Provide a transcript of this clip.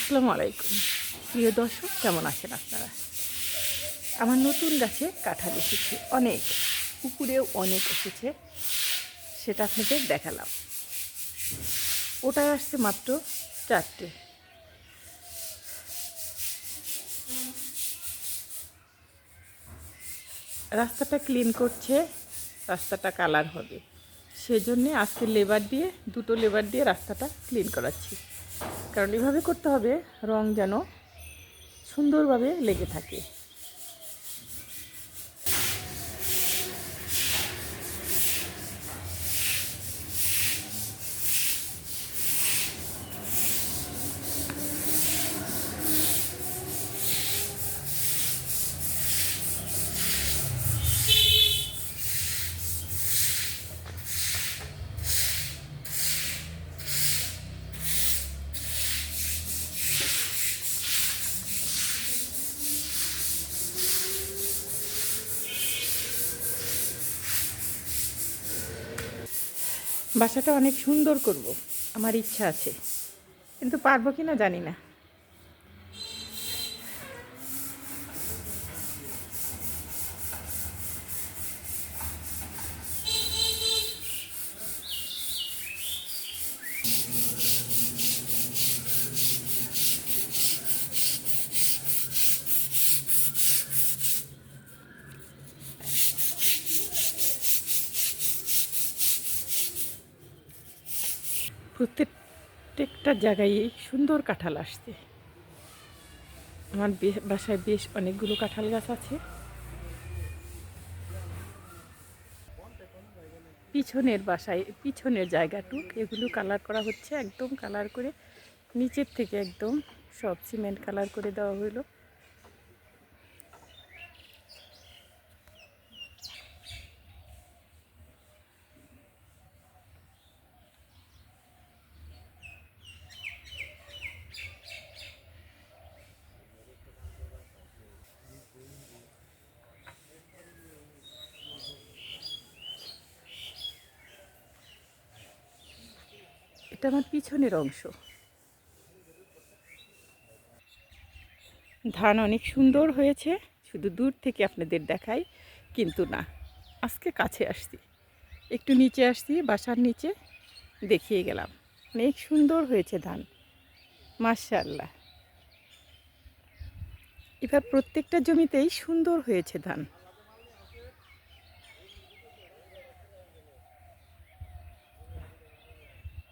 আসসালামু আলাইকুম। প্রিয় দর্শক, কেমন আছেন আপনারা? আমার নতুন গাছে কাঁঠাল এসেছে, অনেক। পুকুরেও অনেক এসেছে, সেটা আপনাদের দেখালাম। ওটায় আসছে মাত্র চারটে। রাস্তাটা ক্লিন করছে, রাস্তাটা কালার হবে। সেজন্যে আজকে লেবার দিয়ে, দুটো লেবার দিয়ে রাস্তাটা ক্লিন করাচ্ছি। কারণ এভাবে করতে হবে রং যেন সুন্দরভাবে লেগে থাকে। বাসাটা অনেক সুন্দর করব আমার ইচ্ছা আছে। কিন্তু পারব কি না জানি না। প্রত্যেকটা জায়গায় সুন্দর কাঁঠাল আসছে। আমার বাসায় বেশ অনেকগুলো কাঁঠাল গাছ আছে। পিছনের বাসায়, পিছনের জায়গাটুক এগুলো কালার করা হচ্ছে, একদম কালার করে নিচের থেকে একদম সব সিমেন্ট কালার করে দেওয়া হলো। এটা আমার পিছনের অংশ। ধান অনেক সুন্দর হয়েছে, শুধু দূর থেকে আপনাদের দেখাই, কিন্তু না, আজকে কাছে আসছি। একটু নিচে আসছি, বাসার নিচে দেখিয়ে গেলাম। অনেক সুন্দর হয়েছে ধান মার্শাল্লাহ এবার প্রত্যেকটা জমিতেই সুন্দর হয়েছে ধান।